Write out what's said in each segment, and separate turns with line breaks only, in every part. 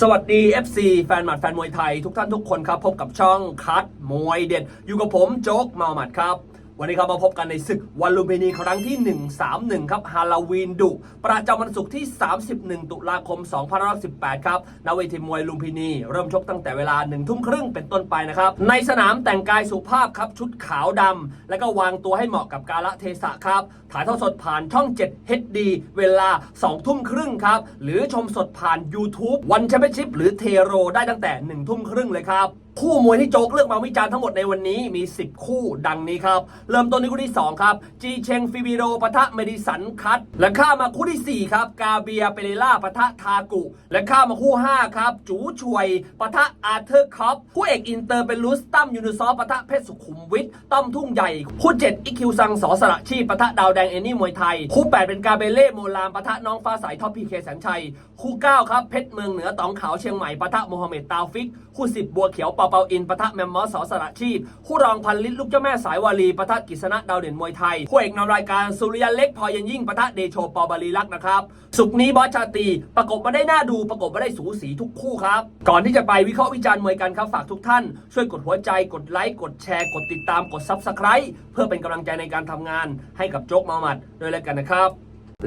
สวัสดี FC แฟนหมัดแฟนมวยไทยทุกท่านทุกคนครับ พบกับช่องคัดมวยเด็ด อยู่กับผมโจ๊กเมาหมัดครับ วันนี้ครับมาพบกันในศึกวันลุมพินีครั้งที่ 131 ครับฮาโลวีนดุ ประจำวันศุกร์ที่ 31 ตุลาคม 2518 ครับณเวทีมวยลุมพินี เริ่มชกตั้งแต่เวลา 1 ทุ่มครึ่งเป็นต้นไปนะครับ ในสนามแต่งกายสุภาพครับ ชุดขาวดำ แล้วก็วางตัวให้เหมาะกับกาลเทศะครับ ถ่ายทอดสดผ่านช่อง 7 HD เวลา 2 ทุ่มครึ่งครับ หรือชมสดผ่าน YouTube วันแชมเปี้ยนชิพหรือเทโรได้ตั้งแต่ 1 ทุ่มครึ่งเลยครับ คู่มวยที่โจ๊กเลือกมาวิจารณ์ทั้งหมดในวันนี้มี 10 คู่ดังนี้ครับ เริ่มต้นที่คู่ที่ 2 ครับ จีเชงฟิบิโรปะทะเมดิสันคัตและข้ามาคู่ที่ 4 ครับ กาเบียเปเรล่าปะทะทากุ และข้ามาคู่ 5 ครับ จูช่วยปะทะอาร์เธอร์คอปคู่เอกอินเตอร์เป็นลูสตัมยูนิซอฟปะทะเพชรสุขุมวิทต้อมทุ่งใหญ่ คู่ 7 อิคิวซังสอสระชีพปะทะดาวแดงเอนี่มวยไทย คู่ 8 เป็นกาเบเล่โมลามปะทะน้องฟ้าใสท็อปพีเคแสนชัยคู่9ครับเพชรเมืองเหนือตองขาวเชียงใหม่ปะทะโมฮัมเหม็ดตาวฟิก คู่10บัวเขียวเปาเปาอินปะทะแมมมอสสอสระชีพ คู่รองพันลิตรลูกเจ้าแม่สายวาลีปะทะกิษณะดาวเด่นมวยไทย คู่เอกนำรายการสุริยันเล็กพอยันยิ่งปะทะเดโชปอบาลีลักษ์นะครับ สุกนี้บอสชาตีประกบมาได้น่าดูประกบมาได้สูสีทุกคู่ครับ ก่อนที่จะไปวิเคราะห์วิจารณ์มวยกันครับฝากทุกท่าน ช่วยกดหัวใจกดไลค์กดแชร์กดติดตามกด Subscribe เพื่อเป็นกำลังใจในการทำงานให้กับโจ๊กมาหมัดด้วยแล้วกันนะครับ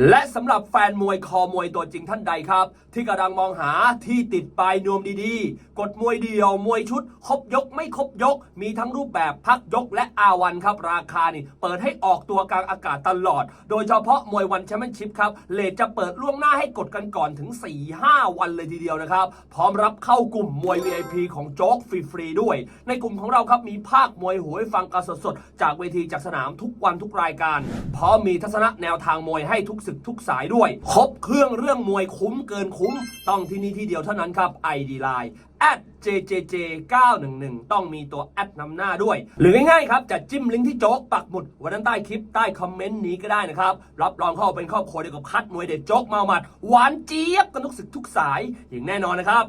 และสำหรับแฟนมวยคอมวยตัวจริงท่านใดครับ ที่กำลังมองหาที่ติดปลายนวมดีๆ กดมวยเดียวมวยชุด ครบยกไม่ครบยก มีทั้งรูปแบบพักยกและอาวันครับ ราคานี่ เปิดให้ออกตัวกลางอากาศตลอด โดยเฉพาะมวยวันแชมเปี้ยนชิพครับเลทจะเปิดล่วงหน้าให้กดกันก่อนถึง 4-5 วันเลยทีเดียวนะครับ พร้อมรับเข้ากลุ่มมวย VIP ของโจ๊กฟรีๆด้วย ในกลุ่มของเราครับมีภาคมวยหูให้ฟังกันสดๆจากเวทีจากสนามทุกวันทุกรายการพร้อมมีทัศนะแนวทางมวยให้ทุกศึกทุกสายด้วย ครบเครื่องเรื่องมวยคุ้มเกินคุ้ม ต้องที่นี่ที่เดียวเท่านั้นครับ ID Line at jjj 911ต้องมีตัวแอดนำหน้าด้วย หรือง่ายๆครับ จะจิ้มลิงก์ที่โจ๊กปักหมุดไวันด้านใต้คลิปใต้คอมเมนต์นี้ก็ได้นะครับ รับรองเข้าเป็นครอบครัวเดียวกับคัดมวยเด็ดโจ๊กเมาหมัด หวานเจี๊ยบกันทุกศึกทุกสายอย่างแน่นอนนะครับ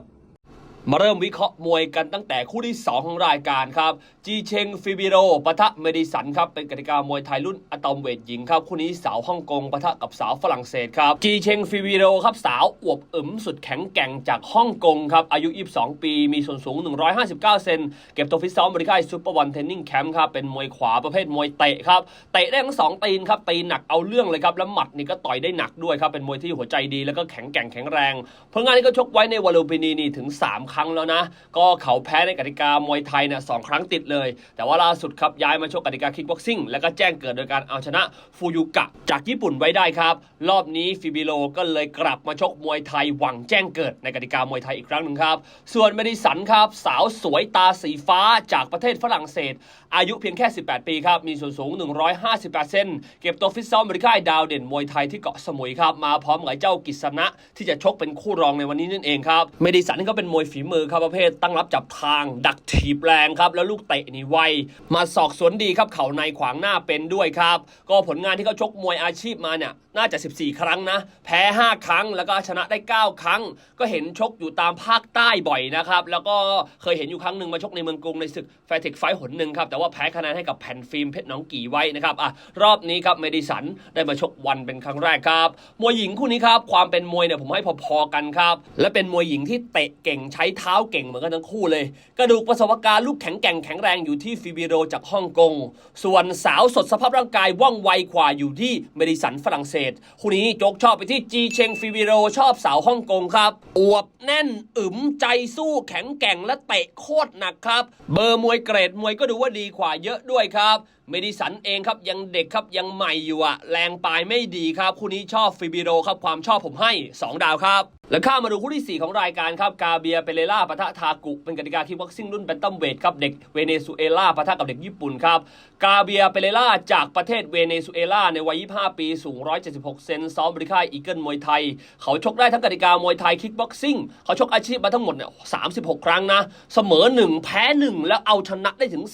มาเริ่มวิเคราะห์มวยกันตั้งแต่คู่ที่ 2 ของรายการครับ จีเชงฟิบิโรปะทะเมดิสันครับ เป็นกติกามวยไทยรุ่นอะตอมเวทหญิงครับ คู่นี้สาวฮ่องกงปะทะกับสาวฝรั่งเศสครับ จีเชงฟิบิโรครับ สาวอวบอึมสุดแข็งแกร่งจากฮ่องกงครับ อายุ 22 ปี มีส่วนสูง 159 เซน เก็บตัวฟิตซ้อมบริการซูเปอร์วันเทนนิ่งแคมป์ครับ เป็นมวยขวาประเภทมวยเตะครับ เตะได้ทั้งสองตีนครับตีหนักเอาเรื่องเลยครับ แล้วหมัดนี่ก็ต่อยได้หนักด้วยครับ เป็นมวยที่หัวใจดีแล้วก็แข็งแกร่งแข็งแรง ผลงานนี้ก็ชกไว้ในวอลูปินีนี่ถึง 3 ครั้งแล้วนะ ก็เขาแพ้ในกติกามวยไทยเนี่ยสองครั้งติดเลย แต่ว่าล่าสุดครับย้ายมาชกกติกาคิกบ็อกซิ่งแล้วก็แจ้งเกิดโดยการเอาชนะฟูยุกะ จากญี่ปุ่นไว้ได้ครับ รอบนี้ฟิบิโลก็เลยกลับมาชกมวยไทยหวังแจ้งเกิดในกติกามวยไทยอีกครั้งหนึ่งครับ ส่วนเมดิสันครับสาวสวยตาสีฟ้าจากประเทศฝรั่งเศส อายุเพียงแค่ 18 ปีครับมีส่วนสูง 158 เซนเก็บตัวฟิตซ้อมบริการดาวเด่นมวยไทยที่เกาะสมุยครับมาพร้อมกับเจ้ากิษณะที่จะชกเป็นคู่รองในวันนี้นั่นเองครับเมดิสันนี่ก็เป็นมวยฝีมือครับประเภทตั้งรับจับทาง ดักถีบแรงครับ แล้วลูกเตะนี่ไว มาสอกสวนดีครับเข่าในขวางหน้าเป็นด้วยครับ ก็ผลงานที่เขาชกมวยอาชีพมาเนี่ย น่าจะ 14 ครั้งนะ แพ้ 5 ครั้งแล้วก็ชนะได้ 9 ครั้ง ก็เห็นชกอยู่ตามภาคใต้บ่อยนะครับ แล้วก็เคยเห็นอยู่ครั้งหนึ่งมาชกในเมืองกรุงในศึกแฟร์เทคไฟท์หนหนึ่งครับ แต่ว่าแพ้คะแนนให้กับแผ่นฟิล์มเพชรน้องกี่ไว้นะครับอะรอบนี้ครับเมดิสันได้มาชกวันเป็นครั้งแรกครับ มวยหญิงคู่นี้ครับ ความเป็นมวยเนี่ยผมให้พอๆกันครับ และเป็นมวยหญิงที่เตะเก่งใช้เท้าเก่งเหมือนกันทั้งคู่เลย กระดูกประสบการณ์ลูกแข็งแกร่งแข็งแรงอยู่ที่ฟิบิโรจากฮ่องกง ส่วนสาวสดสภาพร่างกายว่องไวกว่าอยู่ที่เมดิสันฝรั่งเศสคู่นี้โจกชอบไปที่จีเชงฟิวิโรชอบสาวฮ่องกงครับ อวบแน่นอึมใจสู้แข็งแกร่งและเตะโคตรหนักครับ เบอร์มวยเกรดมวยก็ดูว่าดีกว่าเยอะด้วยครับ เมดิสันเองครับยังเด็กครับยังใหม่อยู่อะแรงปลายไม่ดีครับ คู่นี้ชอบฟิบิโรครับความชอบผมให้ 2 ดาวครับ แล้วข้ามมาดูคู่ที่ 4 ของรายการครับ กาเบียเปเรล่าปะทะทากุเป็นกติกาคิกบ็อกซิ่งรุ่นแบนตัมเวทครับ เด็กเวเนซุเอลาปะทะกับเด็กญี่ปุ่นครับ กาเบียเปเรล่าจากประเทศเวเนซุเอลาในวัย 25 ปีสูง 176 เซนซ้อมบริค่ายอีเกิลมวยไทย เขาชกได้ทั้งกติกามวยไทยคิกบ็อกซิ่งเขาชกอาชีพมาทั้งหมดเนี่ย36 ครั้งนะเสมอ 1 แพ้ 1 แล้วเอาชนะได้ถึง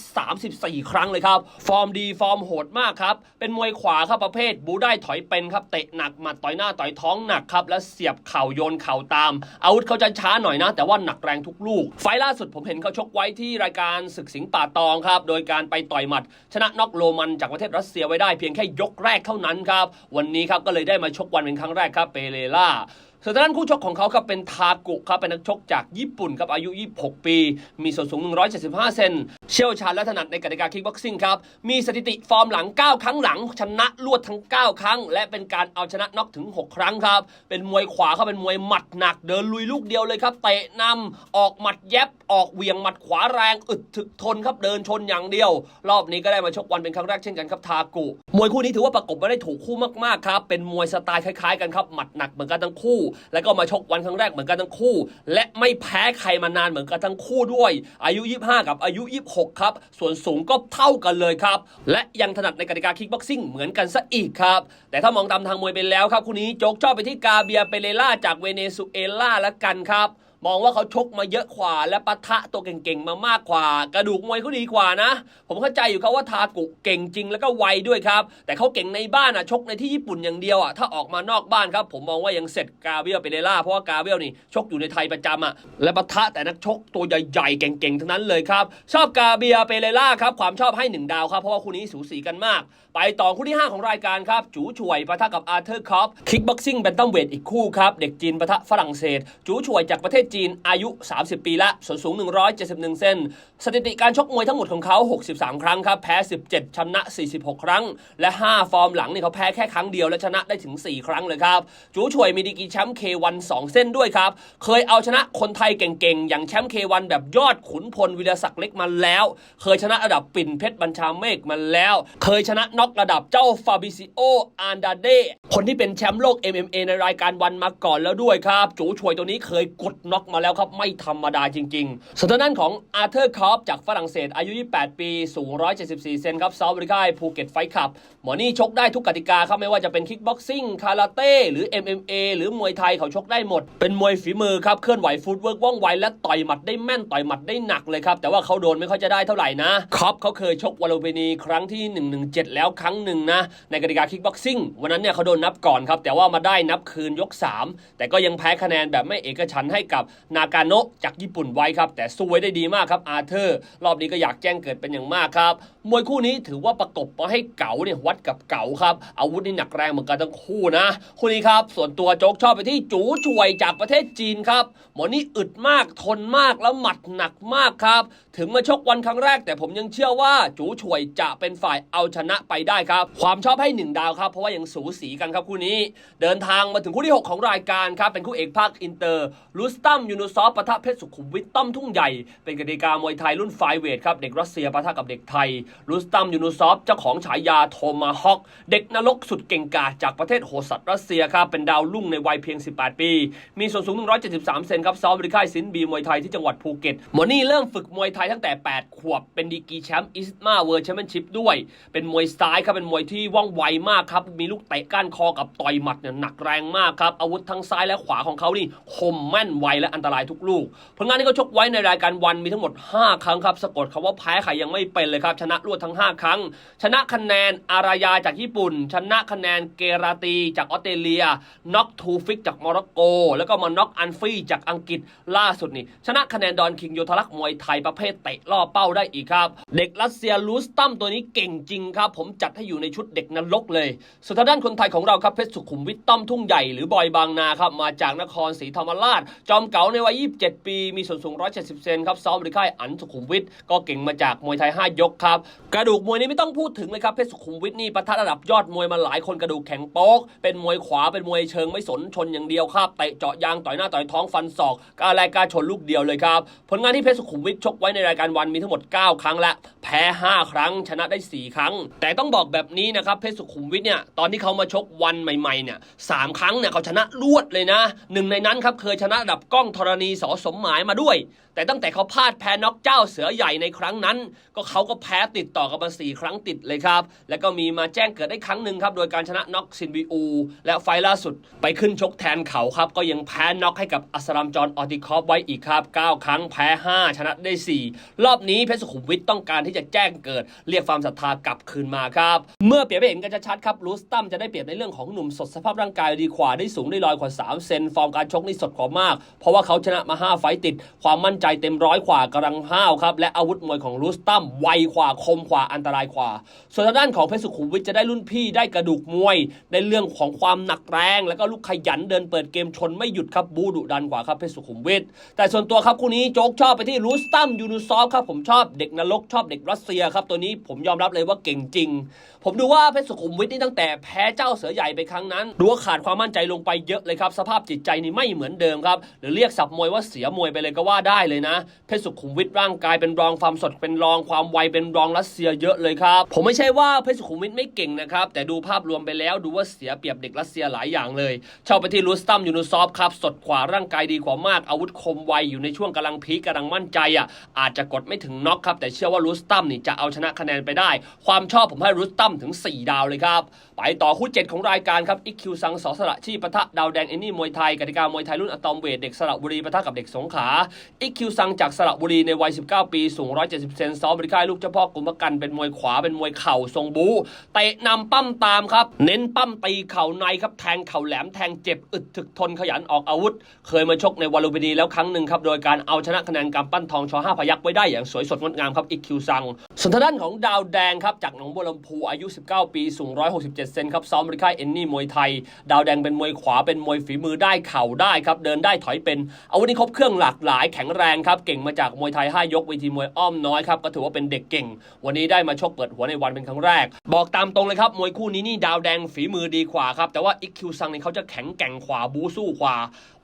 34 ครั้งเลยครับฟอร์ร์มดีฟอร์มโหดมากครับ เป็นมวยขวาครับประเภท บูได้ถอยเป็นครับ เตะหนักหมัดต่อยหน้าต่อยท้องหนักครับ แล้วเสียบเข่าโยนเข่าตาม อาวุธเขาจะช้าหน่อยนะ แต่ว่าหนักแรงทุกลูก ไฟล่าสุดผมเห็นเขาชกไว้ที่รายการศึกสิงห์ป่าตองครับ โดยการไปต่อยหมัด ชนะน็อกโรมันจากประเทศรัสเซียไว้ได้เพียงแค่ยกแรกเท่านั้นครับ วันนี้ครับก็เลยได้มาชกวันเป็นครั้งแรกครับเปเรล่า ส่วนด้านคู่ชกของเขาครับเป็นทากุครับเป็นนักชกจากญี่ปุ่นครับอายุ 26 ปี มีส่วนสูง 175 เซนเชี่ยวชาญและถนัดในกติกาคิกบ็อกซิ่งครับ มีสถิติฟอร์มหลัง 9 ครั้งหลัง ชนะรวดทั้ง 9 ครั้ง และเป็นการเอาชนะน็อกถึง 6 ครั้งครับ เป็นมวยขวาเขาเป็นมวยหมัดหนัก เดินลุยลูกเดียวเลยครับเตะนำออกหมัดแยบออกเวียงหมัดขวาแรงอึดถึกทนครับเดินชนอย่างเดียว รอบนี้ก็ได้มาชกวันเป็นครั้งแรกเช่นกันครับทากุมวยคู่นี้ถือว่าประกบมาได้ถูกคู่มากๆครับเป็นมวยสไตล์คล้ายๆกันครับหมัดหนักเหมือนกันทั้งคู่แล้วก็มาชกวันครั้งแรกเหมือนกันทั้งคู่ และไม่แพ้ใครมานานเหมือนกันทั้งคู่ด้วย อายุ 25 กับอายุ 26 ครับ ส่วนสูงก็เท่ากันเลยครับ และยังถนัดในกติกาคิกบ็อกซิ่งเหมือนกันซะอีกครับ แต่ถ้ามองตามทางมวยไปแล้วครับคู่นี้โจกชอบไปที่กาเบียเปเรล่าจากเวเนซุเอลาละกันครับ มองว่าเขาชกมาเยอะกว่าและปะทะตัวเก่งๆมามากกว่า กระดูกมวยเขาดีกว่านะ ผมเข้าใจอยู่ครับว่าทากุเก่งจริงแล้วก็ไวด้วยครับ แต่เขาเก่งในบ้านอะชกในที่ญี่ปุ่นอย่างเดียวอะถ้าออกมานอกบ้านครับ ผมมองว่ายังเสร็จกาเบียเปเรล่าเพราะว่ากาเบียนี่ชกอยู่ในไทยประจำอะและปะทะแต่นักชกตัวใหญ่ๆเก่งๆทั้งนั้นเลยครับ ชอบกาเบียเปเรล่าครับความชอบให้หนึ่งดาวครับเพราะว่าคู่นี้สูสีกันมาก ไปต่อคู่ที่ 5 ของรายการครับ จูช่วยปะทะกับอาร์เธอร์คอปคิกบ็อกซิ่งแบนตัมเวทอีกคู่ครับ เด็กจีนปะทะฝรั่งเศส จูช่วยจากประเทศจีนอายุ 30 ปีละส่วนสูง 171 เซนสถิติการชกมวยทั้งหมดของเขา 63 ครั้งครับ แพ้ 17 ชนะ 46 ครั้ง และ 5 ฟอร์มหลังนี่เขาแพ้แค่ครั้งเดียวและชนะได้ถึง 4 ครั้งเลยครับ จูช่วยมีดีกีแชมป์ K1 2เส้นด้วยครับเคยเอาชนะคนไทยเก่งๆอย่างแชมป์ K1 แบบยอดขุนพลวิรศักดิ์เล็กมาแล้ว เคยชนะระดับปิ่นเพชรบัญชาเมฆมาแล้ว เคยชนะนอกระดับเจ้าฟาบิซิโออันดาเดคนที่เป็นแชมป์โลก MMA ในรายการวันมาก่อนแล้วด้วยครับจูช่วยตัวนี้เคยกดน็อกมาแล้วครับ ไม่ธรรมดาจริงๆส่วนทางด้านของอาร์เธอร์คอปจากฝรั่งเศสอายุ 28 ปี สูง 174 เซนครับเซาท์บริกาภูเก็ตไฟขับ หมอนี่ชกได้ทุกกติกาครับไม่ว่าจะเป็นคิกบ็อกซิ่งคาราเต้หรือ MMA หรือมวยไทยเขาชกได้หมด เป็นมวยฝีมือครับเคลื่อนไหวฟุตเวิร์กว่องไวและต่อยหมัดได้แม่นต่อยหมัดได้หนักเลยครับแต่ว่าเขาโดนไม่ค่อยจะได้เท่าไหร่นะคอปเขาเคยชกวอลเลเบนีครั้งที่ 117 แล้วครั้งหนึ่งนะในกติกาคิกบ็อกซิ่งวันนั้นเนี่ยเขาโดนนับก่อนครับ แต่ว่ามาได้นับคืนยก 3 แต่ก็ยังแพ้คะแนนแบบไม่เอกฉันให้กับนากาโนะจากญี่ปุ่นไว้ครับ แต่สู้ไว้ได้ดีมากครับอาร์เธอร์ รอบนี้ก็อยากแจ้งเกิดเป็นอย่างมากครับ มวยคู่นี้ถือว่าประกบมาให้เก๋าเนี่ยวัดกับเก๋าครับ อาวุธนี่หนักแรงเหมือนกันทั้งคู่นะ คู่นี้ครับ ส่วนตัวโจ๊กชอบไปที่จูช่วยจากประเทศจีนครับหมอนี่อึดมากทนมากแล้วหมัดหนักมากครับ ถึงมาชกวันครั้งแรก แต่ผมยังเชื่อว่าจูช่วยจะเป็นฝ่ายเอาชนะไปได้ครับ ความชอบให้หนึ่งดาวครับ เพราะว่ายังสูสีกันครับคู่นี้ เดินทางมาถึงคู่ที่ 6 ของรายการครับ เป็นคู่เอกภาคอินเตอร์ลูสตัมยูนูซอฟปะทะเพชรสุขุมวิทต้อมทุ่งใหญ่ เป็นกติกามวยไทยรุ่นไฟเวทครับเด็กรัสเซียปะทะกับเด็กไทยลูสตัมยูนูซอฟเจ้าของฉายาโทมาฮอก เด็กนรกสุดเก่งกาจจากประเทศโหดสัตว์รัสเซียครับเป็นดาวรุ่งในวัยเพียง 18 ปี มีส่วนสูง 173 เซนครับซ้อมบริค่ายสินบีมวยไทยที่จังหวัดภูเก็ตหมอนี่เริ่มฝึกมวยไทยตั้งแต่ 8 ขวบ เป็นดีกีแชมป์อิสมาเวิร์แชมเปี้ยนชิพด้วย เป็นมวยสไตล์ครับเป็นมวยที่ว่องไวมากครับมีลูกเตะก้านคอกับต่อยหมัดเนี่ยหนักแรงมากครับอาวุธทั้งซ้ายและขวาของเขานี่คมแม่นไวและอันตรายทุกลูกผลงานที่เขาชกไว้ในรายการวันมีทั้งหมด 5 ครั้งครับสะกดคำว่าแพ้ใครยังไม่เป็นเลยครับชนะรวดทั้ง 5 ครั้ง ชนะคะแนนอารายาจากญี่ปุ่น ชนะคะแนนเกราตีจากออสเตรเลียน็อกทูฟิกจากโมร็อกโก แล้วก็มาน็อกอันฟรีจากอังกฤษล่าสุดนี่ชนะคะแนนดอนคิงโยทลักษ์มวยไทยประเภทเตะล่อเป้าได้อีกครับ เด็กรัสเซียลูสตัมตัวนี้เก่งจริงครับ ผมจัดให้อยู่ในชุดเด็กนรกเลยส่วนทางด้านคนไทยของเราครับเพชรสุขุมวิทต้อมทุ่งใหญ่หรือบอยบางนาครับมาจากนครศรีธรรมราช จอมเก๋าในวัย 27 ปี มีส่วนสูง 170 เซนครับซ้อมบริค่ายอันสุขุมวิทก็เก่งมาจากมวยไทย 5 ยกครับกระดูกมวยนี้ไม่ต้องพูดถึงเลยครับเพชรสุขุมวิทนี่ประทะระดับยอดมวยมาหลายคนกระดูกแข็งโป๊ก เป็นมวยขวาเป็นมวยเชิงไม่สนชนอย่างเดียวครับเตะเจาะยางต่อยหน้าต่อยท้องฟันศอกกาแลกกาชนลูกเดียวเลยครับผลงานที่เพชรสุขุมวิทชกไว้ในรายการวันมีทั้งหมด 9 ครั้งและแพ้ 5 ครั้ง ชนะได้ 4 ครั้ง แต่ต้องบอกแบบนี้นะครับเพชรสุขุมวิทเนี่ยตอนที่เขามาชกวันใหม่ๆเนี่ยสามครั้งเนี่ยเขาชนะรวดเลยนะหนึ่งในนั้นครับเคยชนะระดับกล้องธรณีสอสมหมายมาด้วย แต่ตั้งแต่เขาพลาดแพ้น็อกเจ้าเสือใหญ่ในครั้งนั้น ก็เขาก็แพ้ติดต่อกันมาสี่ครั้งติดเลยครับ แล้วก็มีมาแจ้งเกิดได้ครั้งหนึ่งครับ โดยการชนะน็อกซินบีอู และไฟล่าสุดไปขึ้นชกแทนเขาครับ ก็ยังแพ้น็อกให้กับอัสรามจอนออติคอฟไว้อีกครับ 9 ครั้งแพ้ 5 ชนะได้ 4 รอบนี้เพชรสุขุมวิทต้องการที่จะแจ้งเกิด เรียกความศรัทธากลับคืนมาครับ เมื่อเปรียบเห็นกันชัดครับลูสตัมจะได้เปรียบในเรื่องของหนุ่มสดสภาพร่างกายดีกว่าได้สูงได้ลอยกว่า 3 เซนฟอร์มการชกนี่สดกว่ามาก เพราะว่าเขาชนะมา 5 ไฟต์ติด ความมั่นใจเต็มร้อยกว่ากำลังห้าวครับและอาวุธมวยของลูสตัมไวกว่าคมมกว่าอันตรายกว่า ส่วนทางด้านของเพชรสุขุมวิทจะได้รุ่นพี่ได้กระดูกมวยในเรื่องของความหนักแรง แล้วก็ลูกขยันเดินเปิดเกมชนไม่หยุดครับบูดุดันกว่าครับเพชรสุขุมวิทแต่ส่วนตัวครับคู่นี้โจ๊กชอบไปที่รูสตัมยูนูซอฟครับผมชอบเด็กนรกชอบเด็กรัสเซียครับตัวนี้ผมยอมรับเลยว่าเก่งจริง ผมดูว่าเพชรสุขุมวิทนี่ตั้งแต่แพ้เจ้าเสือใหญ่ไปครั้งนั้นดูว่าขาดความมั่นใจลงไปเยอะเลยครับสภาพจิตใจนี่ไม่เหมือนเดิมครับหรือเรียกสับมวยว่าเสียมวยไปเลยก็ว่าได้เลยนะเพชรสุขุมวิทร่างกายเป็นรองความสดเป็นรองความไวเป็นรองรัสเซียเยอะเลยครับ ผมไม่ใช่ว่าเพชรสุขุมวิทไม่เก่งนะครับ แต่ดูภาพรวมไปแล้วดูว่าเสียเปรียบเด็กรัสเซียหลายอย่างเลยชอบไปที่รูสตัมยูนูซอฟครับ สดขวาร่างกายดีกว่ามาก อาวุธคมไวอยู่ในช่วงกำลังพีคกำลังมั่นใจอะ อาจจะกดไม่ถึงน็อกครับ แต่เชื่อว่ารูสตัมนี่จะเอาชนะคะแนนไปได้ ความชอบผมให้รูสตัมถึง 4 ดาวเลยครับ ไปต่อคู่7ของรายการครับอิคิวซังสอสระชีปะทะดาวแดงเอนนี่มวยไทยกติกามวยไทยรุ่นอะตอมเวทเด็กสระบุรีปะทะกับเด็กสงขลาอิคิวซังจากสระบุรีในวัย 19 ปีสูง 170 เซนซ้อมบริการลูกเจ้าพ่อกุมภกันเป็นมวยขวาเป็นมวยเข่าทรงบูเตะนำปั้มตามครับ เน้นปั้มตีเข่าในครับแทงเข่าแหลมแทงเจ็บอึดถึกทนขยันออกอาวุธ เคยมาชกในวันลุมพินีแล้วครั้งหนึ่งครับโดยการเอาชนะคะแนนกำปั้นทองชอห้าพยักไว้ได้อย่างสวยสดงดงามครับอิคิวซังส่วนทางด้านของดาวแดงครับจากหนองบัวลำพูอายุ 19 ปีสูง 167 เซนครับซ้อมบริการเอนนี่มวยไทย ดาวแดงเป็นมวยขวาเป็นมวยฝีมือได้เข่าได้ครับเดินได้ถอยเป็นอาวุธนี้ครบเครื่องหลากหลายแข็งแรงครับเก่งมาจากมวยไทยห้ายกเวทีมวยอ้อมน้อยครับก็ถือว่าเป็นเด็กเก่งวันนี้ได้มาชกเปิดหัวในวันเป็นครั้งแรก บอกตามตรงเลยครับ มวยคู่นี้นี่ดาวแดงฝีมือดีกว่าครับ แต่ว่าอิกคิวซังนี่เขาจะแข็งแกร่งขวาบูสู้ขวา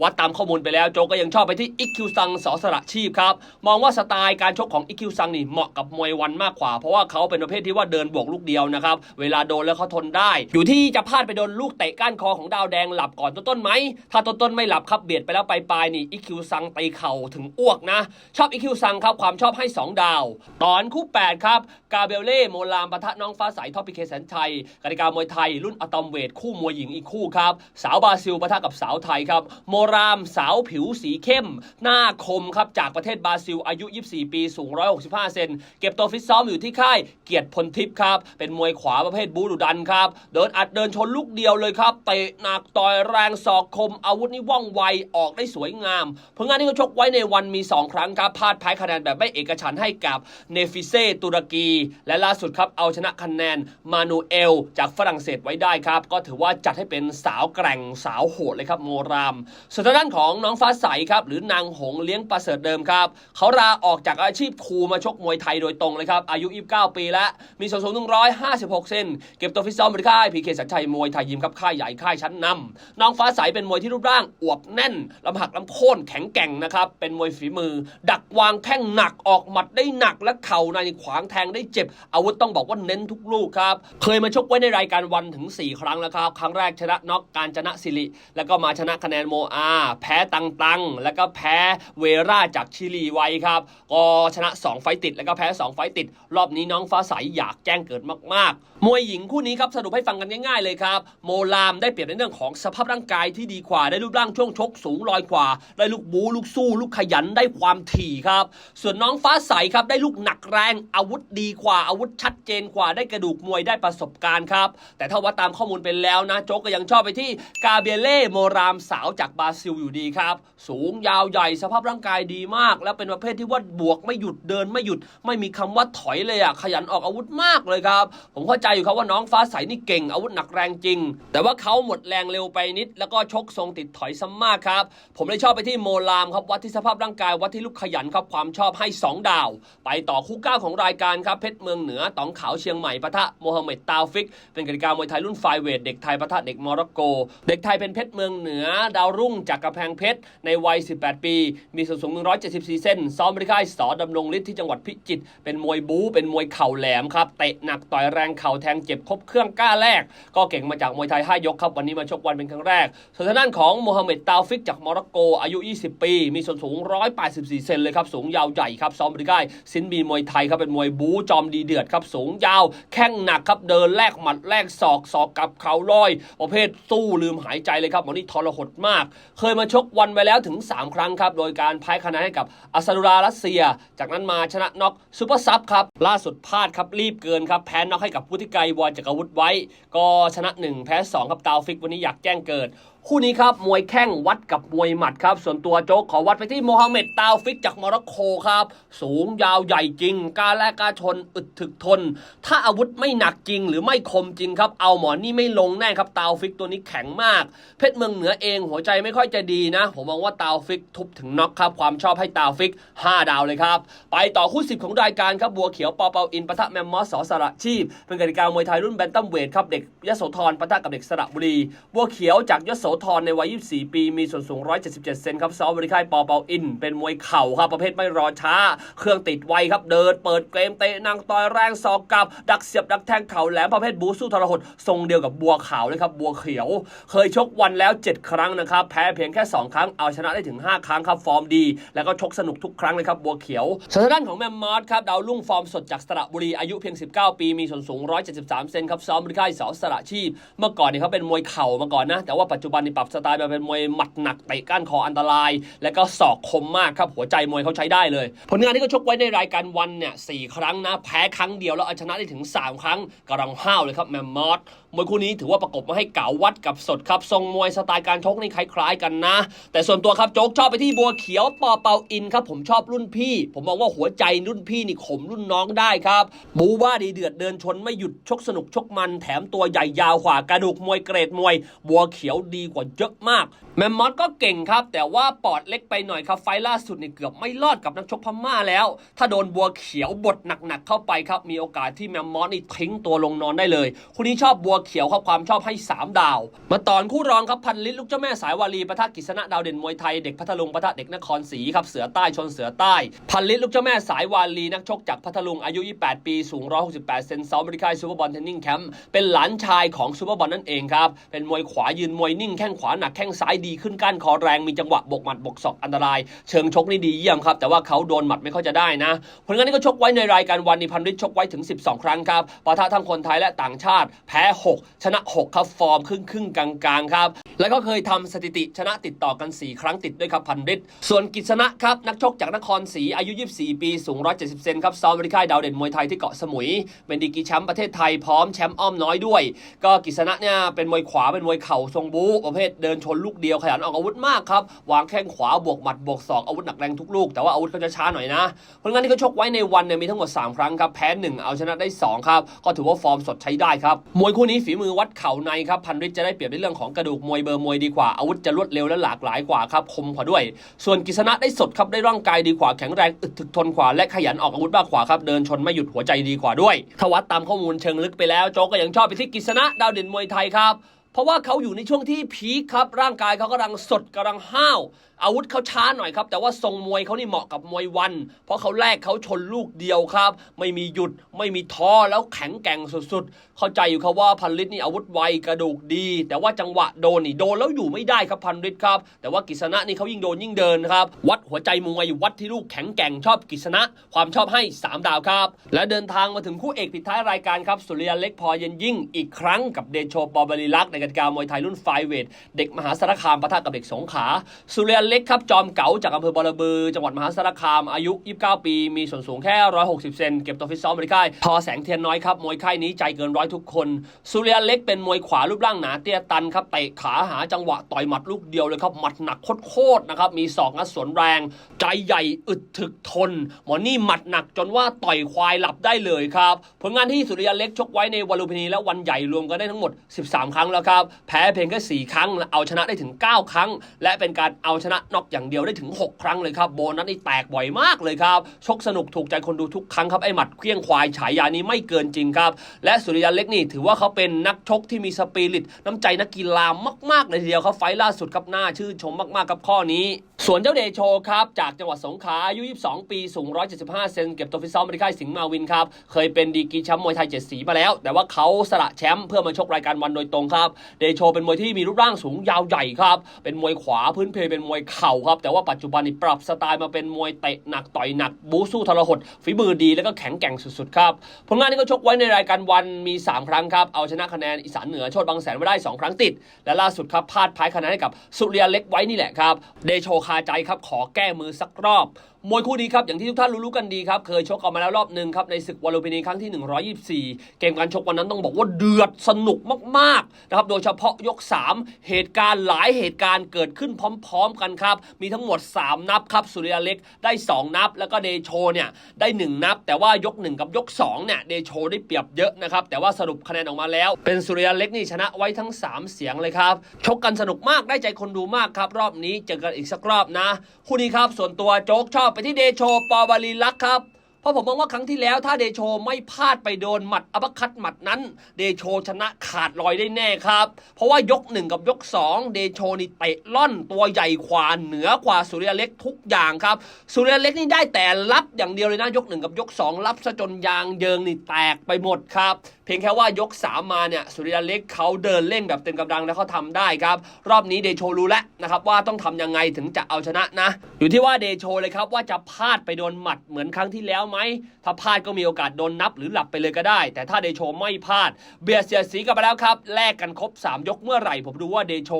วัดตามข้อมูลไปแล้วโจก็ยังชอบไปที่อิกคิวซังสอสระชีพครับ มองว่าสไตล์การชกของอิกคิวซังนี่เหมาะกับมวยวันมากกว่า เพราะว่าเขาเป็นประเภทที่ว่าเดินบวกลูกเดียวนะครับ เวลาโดนแล้วเขาทนได้ อยู่ที่จะพลาดไปโดนลูกเตะก้านคอของดาวแดงหลับก่อนต้นๆไหม ถ้าต้นๆไม่หลับครับเบียดไปแล้วไปลายนี่อิกคิวซังตีเข่าถึงอ้วกนะ ชอบอิกคิวซังครับความชอบให้ 2 ดาว ตอนคู่8ครับกาเบลเล่โมลามปะทะน้องฟ้าใสท็อปพิเคแสนชัยกติกามวยไทย รุ่นอะตอมเวทคู่มวยหญิงอีกคู่ครับสาวบราซิลปะทะกับสาวไทยครับโมรามสาวผิวสีเข้ม หน้าคมครับจากประเทศบราซิลอายุ 24 ปีสูง 165 เซนเก็บตัวฟิตซ้อมอยู่ที่ค่ายเกียรติพลทิพย์ครับเป็นมวยขวาประเภทบูดุดันครับเดินอัดเดินชนลูกเดียวเลยครับเตะหนักต่อยแรงศอกคมอาวุธนี่ว่องไวออกได้สวยงามผลงานที่เขาชกไว้ในวันมี 2 ครั้งครับพลาดแพ้คะแนนแบบไม่เอกฉันให้กับเนฟิเซตุรกี และล่าสุดครับเอาชนะคะแนนมานูเอล จากฝรั่งเศสไว้ได้ครับ ก็ถือว่าจัดให้เป็นสาวแกร่งสาวโหดเลยครับโมราม ส่วนด้านของน้องฟ้าใสครับหรือนางหงเลี้ยงประเสริฐเดิมครับเขาลาออกจากอาชีพครูมาชกมวยไทยโดยตรงเลยครับอายุ 29 ปีแล้วมีส่วนสูง156 เซนเก็บตัวฟิตซ้อมบริค่ายพีเคสัญชัยมวยไทยยิมครับค่ายใหญ่ค่ายชั้นนำน้องฟ้าใสเป็นมวยที่รูปร่างอวบแน่นลำหักลำโค่นแข็งแกร่งนะครับเป็นมวยฝีมือ ดักวางแข้งหนักออกหมัดได้หนักและเข่าในขวางแทงได้เจ็บ อาวุธต้องบอกว่าเน้นทุกลูกครับ เคยมาชกไว้ในรายการวันถึง 4 ครั้งแล้วครับ ครั้งแรกชนะน็อกการชนะสิริ แล้วก็มาชนะคะแนนโมอา แพ้ตังตัง แล้วก็แพ้เวราจากชิลีไว้ครับ ก็ชนะ 2 ไฟต์ติด แล้วก็แพ้ 2 ไฟต์ติด รอบนี้น้องฟ้าใสอยากแจ้งเกิดมากๆ มวยหญิงคู่นี้ครับสรุปให้ฟังกันง่ายๆเลยครับโมลามได้เปรียบในเรื่องของสภาพร่างกายที่ดีกว่าได้รูปร่างช่วงชกสูงลอยกว่า ได้ลูกบูลูกสู้ ลูกขยันได้ความถี่ครับ ส่วนน้องฟ้าใสครับได้ลูกหนักแรงอาวุธดีกว่าอาวุธชัดเจนกว่าได้กระดูกมวยได้ประสบการณ์ครับ แต่ถ้าว่าตามข้อมูลเป็นแล้วนะ โจ๊กก็ยังชอบไปที่กาเบเล่โมรามสาวจากบราซิลอยู่ดีครับ สูงยาวใหญ่สภาพร่างกายดีมาก แล้วเป็นประเภทที่ว่าบวกไม่หยุดเดินไม่หยุด ไม่มีคำว่าถอยเลยอะขยันออกอาวุธมากเลยครับ ผมเข้าใจอยู่ครับว่าน้องฟ้าใสนี่เก่งอาวุธหนักแรงจริง แต่ว่าเขาหมดแรงเร็วไปนิด แล้วก็ชกทรงติดถอยซ้ำมากครับ ผมเลยชอบไปที่โมลามครับวัดที่สภาพร่างกายวัดที่ลูกขยันครับความชอบให้ 2 ดาว ไปต่อคู่ก้าของรายการครับเพชรเมืองเหนือตองขาวเชียงใหม่ปะทะโมฮัมเหม็ดตาวฟิก เป็นกติกามวยไทยรุ่นไฟเวทเด็กไทยปะทะเด็กโมร็อกโก เด็กไทยเป็นเพชรเมืองเหนือ ดาวรุ่งจากกระแพงเพชรในวัย 18 ปี มีส่วนสูง 174เซนซ้อมบริค่ายสอดำรงฤทธิ์ที่จังหวัดพิจิตรเป็นมวยบู๊เป็นมวยเข่าแหลมครับเตะหนักต่อยแรงเข่าแทงเจ็บครบเครื่องกล้าแรก ก็เก่งมาจากมวยไทยห้ายกครับวันนี้มาชกวันเป็นครั้งแรก ส่วนทางด้านของโมฮัมเหม็ดตาวฟิกจากโมร็อกโก อายุ 20 ปี มีส่วนสูง 184 เซนเลยครับสูงยาวใหญ่ครับซ้อมบริค่ายซินบีมวยไทยครับเป็นมวยบูจอมดีเดือดครับสูงยาว แข้งหนักครับเดินแลกหมัดแลกศอกศอกกับเข่าลอย ประเภทสู้ลืมหายใจเลยครับวันนี้ทรหดมาก เคยมาชกวันไปแล้วถึง 3 ครั้งครับ โดยการแพ้คะแนนให้กับอัสดุรารัสเซีย จากนั้นมาชนะน็อกซูเปอร์ซับครับล่าสุดพลาดครับรีบเกินครับแพ้น็อกให้กับพุทธิไกรวอนจักรวุฒิไว้ ก็ชนะ 1 แพ้2ครับตาวฟิกวันนี้อยากแจ้งเกิด คู่นี้ครับมวยแข้งวัดกับมวยหมัดครับ ส่วนตัวโจ๊กขอวัดไปที่โมฮัมเหม็ดตาวฟิกจากโมร็อกโกครับ สูงยาวใหญ่จริงกล้าแลกกล้าชนอึดถึกทน ถ้าอาวุธไม่หนักจริงหรือไม่คมจริงครับ เอาหมอนนี่ไม่ลงแน่ครับตาวฟิกตัวนี้แข็งมาก เพชรเมืองเหนือเองหัวใจไม่ค่อยจะดีนะ ผมมองว่าตาวฟิกทุบถึงน็อกครับความชอบให้ตาวฟิก 5 ดาวเลยครับ ไปต่อคู่สิบของรายการครับบัวเขียวปอเปาอินปะทะแมมมอสสอสระชีพ เป็นกติกามวยไทยรุ่นแบนตัมเวทครับเด็กยโสธรปะทะกับเด็กสระบุรี บัวเขียวจากยโสธรในวัย 24 ปี มีส่วนสูง 177 เซนครับซ้อมบริค่ายปอเปาอิน เป็นมวยเข่าครับ ประเภทไม่รอช้า เครื่องติดไวครับ เดิน เปิดเกมเตะนางต่อยแรงศอกกลับ ดักเสียบดักแทงเข่าแหลมประเภทบูสู้ทรหดทรงเดียวกับบัวขาวเลยครับ บัวเขียว เคยชกวันแล้ว 7 ครั้งนะครับ แพ้เพียงแค่ 2 ครั้ง เอาชนะได้ถึง 5 ครั้งครับ ฟอร์มดี แล้วก็ชกสนุกทุกครั้งเลยครับ บัวเขียวส่วนด้านของแมมมอสครับ ดาวรุ่งฟอร์มสดจากสระบุรี อายุเพียง 19 ปี มีส่วนสูง 173 เซนครับ ซ้อมบริค่ายสอสระชีพ เมื่อก่อนเนี่ยเขาเป็นมวยเข่ามาก่อนนะ แต่ว่าปัจจุบันนี่ปรับสไตล์มาเป็นมวยหมัดหนักเตะก้านคออันตราย และก็ศอกคมมากครับหัวใจมวยเขาใช้ได้เลย ผลงานที่เขาชกไว้ในรายการวันเนี่ยสครั้งนะแพ้ครั้งเดียวแล้วเอาชนะได้ถึง 3 ครั้งกำลังห้าวเลยครับแมมมอสมวยคู่นี้ถือว่าประกบมาให้เก๋าวัดกับสดครับทรงมวยสไตล์การชกนี่คล้ายๆกันนะ แต่ส่วนตัวครับโจ๊กชอบไปที่บัวเขียวปอเปาอินครับผมชอบรุ่นพี่ ผมมองว่าหัวใจรุ่นพี่นี่ข่มรุ่นน้องได้ครับบูว่าดีเดือดเดินชนไม่หยุดชกสนุกชกมันแถมตัวใหญ่ยาวกว่ากระดูกมวยเกรดมวย บัวเขียวดีกว่าเยอะมาก แมมมอสก็เก่งครับ แต่ว่าปอดเล็กไปหน่อยครับไฟล่าสุดนี่เกือบไม่รอดกับนักชกพม่าแล้ว ถ้าโดนบัวเขียวบดหนักๆเข้าไปครับมีโอกาสที่แมมมอสนี่ทิ้งตัวลงนอนได้เลยคนนี้ชอบบัวเขียวครับความชอบให้ 3 ดาว มาตอนคู่รองครับพันลิตรลูกเจ้าแม่สายวารีปะทะกิษณะดาวเด่นมวยไทยเด็กพัทลุงปะทะเด็กนครศรีครับเสือใต้ชนเสือใต้ พันลิตรลูกเจ้าแม่สายวารีนักชกจากพัทลุงอายุ 28 ปีสูง 168 เซนซ้อมบริการซูเปอร์บอลเทนนิ่งแคมป์เป็นหลานชายของซูเปอร์บอลนั่นเองครับเป็นมวยขวายืนมวยนิ่งแข้งขวาหนักแข้งซ้ายดีขึ้นก้านคอแรงมีจังหวะบกหมัดบกศอกอันตราย เชิงชกนี่ดีเยี่ยมครับแต่ว่าเขาโดนหมัดไม่ค่อยจะได้นะผลงานนี้ก็ชกไว้ในรายการวันนี้พันฤทธิ์ชกไว้ถึง 12 ครั้งครับปะทะทั้งคนไทยและต่างชาติแพ้6ชนะ 6 ครับฟอร์มครึ่งครึ่งกลางๆครับ แล้วก็เคยทำสถิติชนะติดต่อกัน 4 ครั้งติดด้วยครับพันฤทธิ์ส่วนกิษณะครับ นักชกจากนครศรีอายุ 24 ปีสูง 170 เซนครับซ้อมบริค่ายดาวเด่นมวยไทยที่เกาะสมุย เป็นดีกีแชมป์ประเทศไทยพร้อมแชมป์อ้อมน้อยด้วย ก็กิษณะเนี่ยเป็นมวยขวาเป็นมวยเข่าทรงบู๊ประเภทเดินชนลูกเดียวขยันออกอาวุธมากครับวางแข้งขวาบวกหมัดบวกศอกอาวุธหนักแรงทุกลูกแต่ว่าอาวุธเขาจะช้าหน่อยนะผลงานที่เขาชกไว้ในวันเนี่ยมีทั้งหมด 3 ครั้งครับแพ้1เอาชนะได้ 2 ครับ ก็ถือว่าฟอร์มสดใช้ได้ครับมวยคู่นี้ฝีมือวัดเข่าในครับพันฤทธิ์จะได้เปรียบในเรื่องของกระดูกมวยเบอร์มวยดีกว่าอาวุธจะรวดเร็วและหลากหลายกว่าครับคมกว่าด้วย ส่วนกิษณะได้สดครับได้ร่างกายดีกว่าแข็งแรงอึดถึกทนกว่าและขยันออกอาวุธมากกว่าครับเดินชนไม่หยุดหัวใจดีกว่าด้วยถ้าวัดตามข้อมูลเชิงลึกไปแล้วโจก็ยังชอบไปที่กิษณะดาวเด่นมวยไทยครับเพราะว่าเขาอยู่ในช่วงที่พีคครับร่างกายเขากำลังสดกำลังห้าว อาวุธเขาช้าหน่อยครับ แต่ว่าทรงมวยเขานี่เหมาะกับมวยวัน เพราะเขาแรกเขาชนลูกเดียวครับ ไม่มีหยุดไม่มีท้อแล้วแข็งแกร่งสุดๆ เข้าใจอยู่ครับว่าพันลิตนี่อาวุธไวกระดูกดี แต่ว่าจังหวะโดนนี่โดนแล้วอยู่ไม่ได้ครับพันลิตครับ แต่ว่ากิษณะนี่เขายิ่งโดนยิ่งเดินครับ วัดหัวใจมวยวัดที่ลูกแข็งแกร่งชอบกิษณะ ความชอบให้ 3 ดาวครับ และเดินทางมาถึงคู่เอกปิดท้ายรายการครับสุริยันเล็กพอเย็นยิ่งอีกครั้งกับเดโชปอบริลักษ์ในกติกามวยไทยรุ่นไฟเวทเด็กมหาสารคามปะทะกับเด็กสงขาสุริยันเล็กครับจอมเก๋าจากอำเภอบอระบือ จังหวัดมหาสารคาม อายุ 29 ปี มีส่วนสูงแค่ 160 เซน เก็บตัวฟิตซ้อมบริค่าย พอแสงเทียนน้อยครับ มวยค่ายนี้ใจเกินร้อยทุกคน สุริยันเล็กเป็นมวยขวารูปร่างหนาเตี้ยตันครับ เตะขาหาจังหวะต่อยหมัดลูกเดียวเลยครับ หมัดหนักโคตรๆนะครับ มีศอกงัดสวนแรง ใจใหญ่อึดถึกทน หมอนี่หมัดหนักจนว่าต่อยควายหลับได้เลยครับ ผลงานที่สุริยันเล็กชกไว้ในวันลุมพินีและวันใหญ่รวมกันได้ทั้งหมด 13 ครั้งแล้วครับ แพ้เพียงแค่ 4 ครั้ง เอาชนะได้ถึง 9 ครั้ง และเป็นการเอาชนะน็อกอย่างเดียวได้ถึง 6 ครั้งเลยครับโบนัสนี่แตกบ่อยมากเลยครับชกสนุกถูกใจคนดูทุกครั้งครับไอ้หมัดเคลี้ยงควายฉายานี้ไม่เกินจริงครับและสุริยันเล็กนี่ถือว่าเขาเป็นนักชกที่มีสปิริตน้ำใจนักกีฬามากๆเลยทีเดียวครับไฟล์ล่าสุดครับน่าชื่นชมมากๆครับข้อนี้ ส่วนเจ้าเดโชครับ จากจังหวัดสงขลาอายุ 22 ปี สูง 175 เซนเก็บตัวฟิตซ้อมบริค่ายสิงห์มาวินครับ เคยเป็นดีกรีแชมป์มวยไทยเจ็ดสีมาแล้ว แต่ว่าเขาสละแชมป์เพื่อมาชกรายการวันโดยตรงครับ เดโชเป็นมวยที่มีรูปร่างสูงยาวใหญ่ครับ เป็นมวยขวาพื้นเพเป็นมวยเข่าครับ แต่ว่าปัจจุบันนี้ปรับสไตล์มาเป็นมวยเตะหนักต่อยหนัก บูสู้ทรหดฝีมือดีแล้วก็แข็งแกร่งสุดๆครับผลงานที่เขาชกไว้ในรายการวันมี 3 ครั้งครับเอาชนะคะแนนอีสานเหนือโชดบางแสนไว้ได้ 2 ครั้งติด และล่าสุดครับพลาดพายคะแนนให้กับสุริยันเล็กไว้นี่แหละครับเดโชคาใจครับขอแก้มือสักรอบมวยคู่นี้ครับ อย่างที่ทุกท่านรู้ๆกันดีครับ เคยชกกันมาแล้วรอบหนึ่งครับ ในศึกวอลลูปินีครั้งที่ 124 เกมการชกวันนั้นต้องบอกว่าเดือดสนุกมากๆนะครับ โดยเฉพาะยก 3 เหตุการณ์หลายเหตุการณ์เกิดขึ้นพร้อม ๆ กันครับ มีทั้งหมด 3 นับครับ สุริยาเล็กได้ 2 นับ แล้วก็เดโชเนี่ยได้ 1 นับ แต่ว่ายก 1 กับยก2เนี่ยเดโชได้เปรียบเยอะนะครับแต่ว่าสรุปคะแนนออกมาแล้ว เป็นสุริยาเล็กนี่ชนะไว้ทั้ง 3 เสียงเลยครับชกกันสนุกมากได้ใจคนดูมากครับรอบนี้เจอกันอีกสักรอบนะคู่นี้ครับส่วนตัวโจ๊กชอบไปที่เดโชปอบาลีลักษ์ครับเพราะผมมองว่าครั้งที่แล้วถ้าเดโชไม่พลาดไปโดนหมัดอัปคัตหมัดนั้น เดโชชนะขาดลอยได้แน่ครับ เพราะว่ายกหนึ่งกับยกสองเดโชนี่เตะล่อนตัวใหญ่กว่าเหนือกว่าสุริยเล็กทุกอย่างครับ สุริยเล็กนี่ได้แต่รับอย่างเดียวเลยนะยกหนึ่งกับยกสองรับซะจนยางเยิงนี่แตกไปหมดครับ พียงแค่ว่ายก3มมาเนี่ยสุริยะเล็กเขาเดินเร่งแบบเต็มกำลังแล้วเขาทำได้ครับ รอบนี้เดโชรู้แล้วนะครับว่าต้องทำยังไงถึงจะเอาชนะนะ อยู่ที่ว่าเดโชเลยครับว่าจะพลาดไปโดนหมัดเหมือนครั้งที่แล้วไหมถ้าพลาดก็มีโอกาสโดนนับหรือหลับไปเลยก็ได้ แต่ถ้าเดโชไม่พลาด เบียดเสียสีกันไปแล้วครับแลกกันครบ 3 ยกเมื่อไหร่ ผมดูว่าเดโช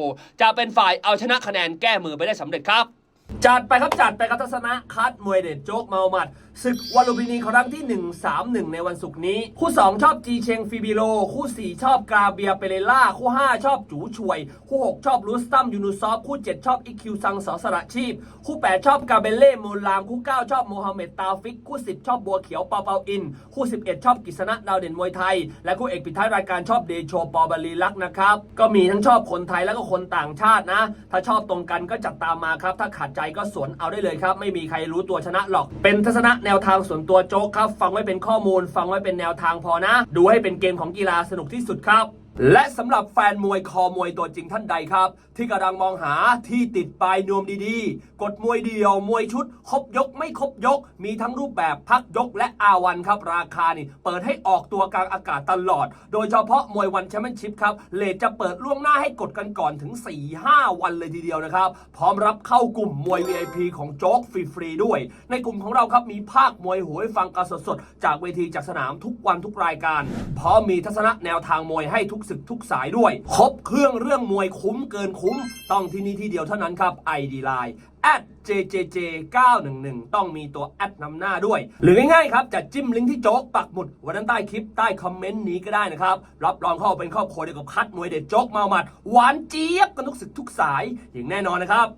จะเป็นฝ่ายเอาชนะคะแนนแก้มือไปได้สำเร็จครับ จัดไปครับจัดไปครับทัศนะคัดมวยเด็ดโจ๊กเมาหมัดศึกวันลุมพินีครั้งที่ 131 ในวันศุกร์นี้ คู่ 2 ชอบจีเชงฟิบิโล คู่ 4 ชอบกาเบียเปเรล่า คู่ 5 ชอบจูช่วย คู่ 6 ชอบรูสตัมยูนูซอฟ คู่ 7 ชอบอิคิวซังสอสระชีพ คู่ 8 ชอบกาเบเล่โมลาม คู่ 9 ชอบโมฮัมเหม็ดตาฟิก คู่ 10 ชอบบัวเขียวปาเปาอิน คู่ 11 ชอบกิษณะดาวเด่นมวยไทย และคู่เอกปิดท้ายรายการชอบเดโชปอบาลีลักษ์นะครับ ก็มีทั้งชอบคนไทยแล้วก็คนต่างชาตินะ ถ้าชอบตรงกันก็จัดตามมาครับ ถ้าขาดใจก็สวนเอาได้เลยครับ ไม่มีใครรู้ตัวชนะหรอก เป็นทัศนะแนวทางส่วนตัวโจ๊กครับ ฟังไว้เป็นข้อมูล ฟังไว้เป็นแนวทางพอนะ ดูให้เป็นเกมของกีฬาสนุกที่สุดครับและสำหรับแฟนมวยคอมวยตัวจริงท่านใดครับ ที่กำลังมองหาที่ติดปลายนวมดีๆ กดมวยเดียวมวยชุด ครบยกไม่ครบยก มีทั้งรูปแบบพักยกและอาวันครับ ราคานี่ เปิดให้ออกตัวกลางอากาศตลอด โดยเฉพาะมวยวันแชมเปี้ยนชิพครับเลทจะเปิดล่วงหน้าให้กดกันก่อนถึง 4-5 วันเลยทีเดียวนะครับ พร้อมรับเข้ากลุ่มมวย VIP ของโจ๊กฟรีๆด้วย ในกลุ่มของเราครับมีภาคมวยหูให้ฟังกันสดๆจากเวทีจากสนามทุกวันทุกรายการพร้อมมีทัศนะแนวทางมวยให้ทุกศึกทุกสายด้วย ครบเครื่องเรื่องมวยคุ้มเกินคุ้ม ต้องที่นี่ที่เดียวเท่านั้นครับ ID Line at jjj 911ต้องมีตัวแอดนำหน้าด้วย หรือง่ายๆครับจะจิ้มลิงก์ที่โจ๊กปักหมุดไวันด้านใต้คลิปใต้คอมเมนต์นี้ก็ได้นะครับ รับรองเข้าเป็นครอบครัวเดียวกับคัดมวยเด็ดโจ๊กเมาหมัด หวานเจี๊ยบกันทุกศึกทุกสายอย่างแน่นอนนะครับ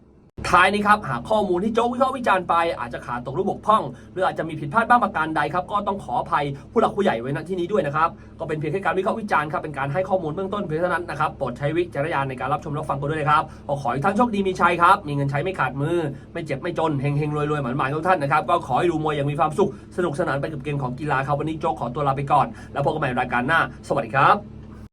ท้ายนี้ครับหากข้อมูลที่โจ๊กวิเคราะห์วิจารณ์ไปอาจจะขาดตกหรือบกพร่อง หรืออาจจะมีผิดพลาดบ้างประการใดครับก็ต้องขออภัยผู้หลักผู้ใหญ่ไว้ณที่นี้ด้วยนะครับก็เป็นเพียงแค่การวิเคราะห์วิจารณ์ครับเป็นการให้ข้อมูลเบื้องต้นเพียงเท่านั้นนะครับโปรดใช้วิจารณญาณในการรับชมรับฟังกันด้วยนะครับก็ขอให้ท่านโชคดีมีชัยครับมีเงินใช้ไม่ขาดมือ ไม่เจ็บไม่จนเฮงเฮงรวยรวยหมันหมานทุกท่านนะครับก็ขอให้ดูมวยอย่างมีความสุขสนุกสนานไปกับเกมของกีฬาครับวันนี้โจ๊กขอตัวลาไปก่อน แล้วพบกันใหม่รายการหน้า สวัสดีครับ